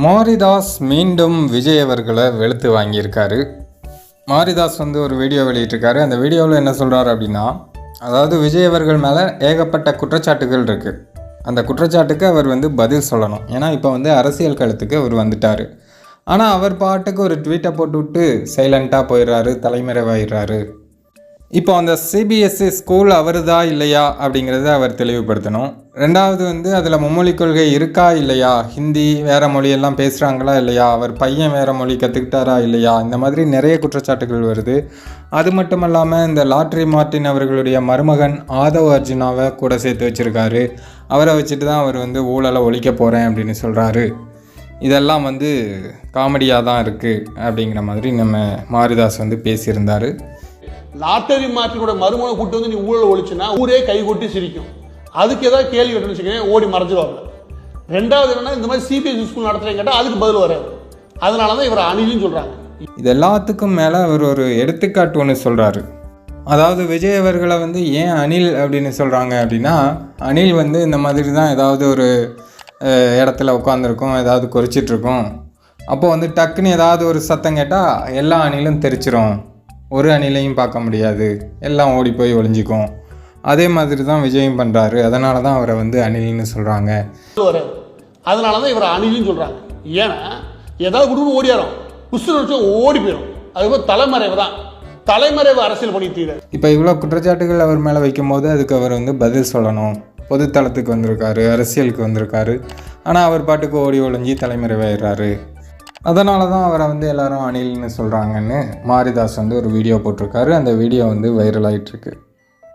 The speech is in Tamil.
மாரிதாஸ் மீண்டும் விஜய் அவர்களை வெளுத்து வாங்கியிருக்காரு. மாரிதாஸ் வந்து ஒரு வீடியோ வெளியிட்டிருக்காரு. அந்த வீடியோவில் என்ன சொல்கிறார் அப்படின்னா அதாவது விஜய் அவர்கள் மேலே ஏகப்பட்ட குற்றச்சாட்டுகள் இருக்குது அந்த குற்றச்சாட்டுக்கு அவர் வந்து பதில் சொல்லணும். ஏன்னா இப்போ வந்து அரசியல் களத்துக்கு அவர் வந்துட்டார். ஆனால் அவர் பாட்டுக்கு ஒரு ட்வீட்டை போட்டுவிட்டு சைலண்ட்டாக போயிடுறாரு தலைமறைவாயிடுறாரு. இப்போ அந்த சிபிஎஸ்சி ஸ்கூல் அவருதா இல்லையா அப்படிங்கிறத அவர் தெளிவுபடுத்தணும். ரெண்டாவது வந்து அதில் மும்மொழி கொள்கை இருக்கா இல்லையா? ஹிந்தி வேறு மொழியெல்லாம் பேசுகிறாங்களா இல்லையா? அவர் பையன் வேறு மொழி கற்றுக்கிட்டாரா இல்லையா? இந்த மாதிரி நிறைய குற்றச்சாட்டுகள் வருது. அது மட்டும் இல்லாமல் இந்த லாட்ரி மார்ட்டின் அவர்களுடைய மருமகன் ஆதவ் அர்ஜுனாவை கூட சேர்த்து வச்சுருக்காரு. அவரை வச்சுட்டு தான் அவர் வந்து ஊழலை ஒழிக்க போகிறேன் அப்படின்னு சொல்கிறாரு இதெல்லாம் வந்து காமெடியாக தான் இருக்குது அப்படிங்கிற மாதிரி நம்ம மாரிதாஸ் வந்து பேசியிருந்தார். லாட்டரி மாற்றினோட மறுமணம் கூட்டு வந்து நீ ஊழல் ஒழிச்சுன்னா ஊரே கை கொட்டி சிரிக்கும். அதுக்கு ஏதாவது கேள்வி கட்டணும்னு வச்சுக்கோங்க ஓடி மறைஞ்சிருவாங்க ரெண்டாவது என்னன்னா இந்த மாதிரி சிபிஎஸ்சி ஸ்கூல் நடத்துறேன்னு கேட்டால் அதுக்கு பதில் வராது. அதனால தான் இவர் அணிலும் சொல்கிறாங்க இது எல்லாத்துக்கும் மேலே அவர் ஒரு எடுத்துக்காட்டு ஒன்று சொல்கிறாரு அதாவது விஜய் அவர்களை வந்து ஏன் அணில் அப்படின்னு சொல்கிறாங்க அப்படின்னா அணில் வந்து இந்த மாதிரி தான் ஏதாவது ஒரு இடத்துல உட்காந்துருக்கும் ஏதாவது குறிச்சிட்ருக்கோம் அப்போது வந்து டக்குன்னு ஏதாவது ஒரு சத்தம் கேட்டால் எல்லா அணிலும் தெரிச்சிரும். ஒரு அணிலையும் பார்க்க முடியாது. எல்லாம் ஓடி போய் ஒளிஞ்சிக்கும். அதே மாதிரி தான் விஜயும் பண்ணுறாரு அதனால தான் அவரை வந்து அனில்னு சொல்கிறாங்க அதனால தான் இவர் அணிலும் சொல்கிறாங்க ஏன்னா ஏதாவது குடும்பம் ஓடியாரும் புஷ்டு நிமிஷம் ஓடி போயிடும். அதுபோல் தலைமறைவு தான். தலைமறைவு அரசியல் பண்ணி தீர இப்போ இவ்வளோ குற்றச்சாட்டுகள் அவர் மேலே வைக்கும்போது அதுக்கு அவர் வந்து பதில் சொல்லணும். பொதுத்தளத்துக்கு வந்திருக்காரு அரசியலுக்கு வந்திருக்காரு. ஆனால் அவர் பாட்டுக்கு ஓடி ஒளிஞ்சி தலைமறைவாயிடுறாரு. அதனால தான் அவரை வந்து எல்லாரும் அணில்னு சொல்கிறாங்கன்னு மாரிதாஸ் வந்து ஒரு வீடியோ போட்டிருக்காரு. அந்த வீடியோ வந்து வைரல் ஆயிட்டிருக்கு.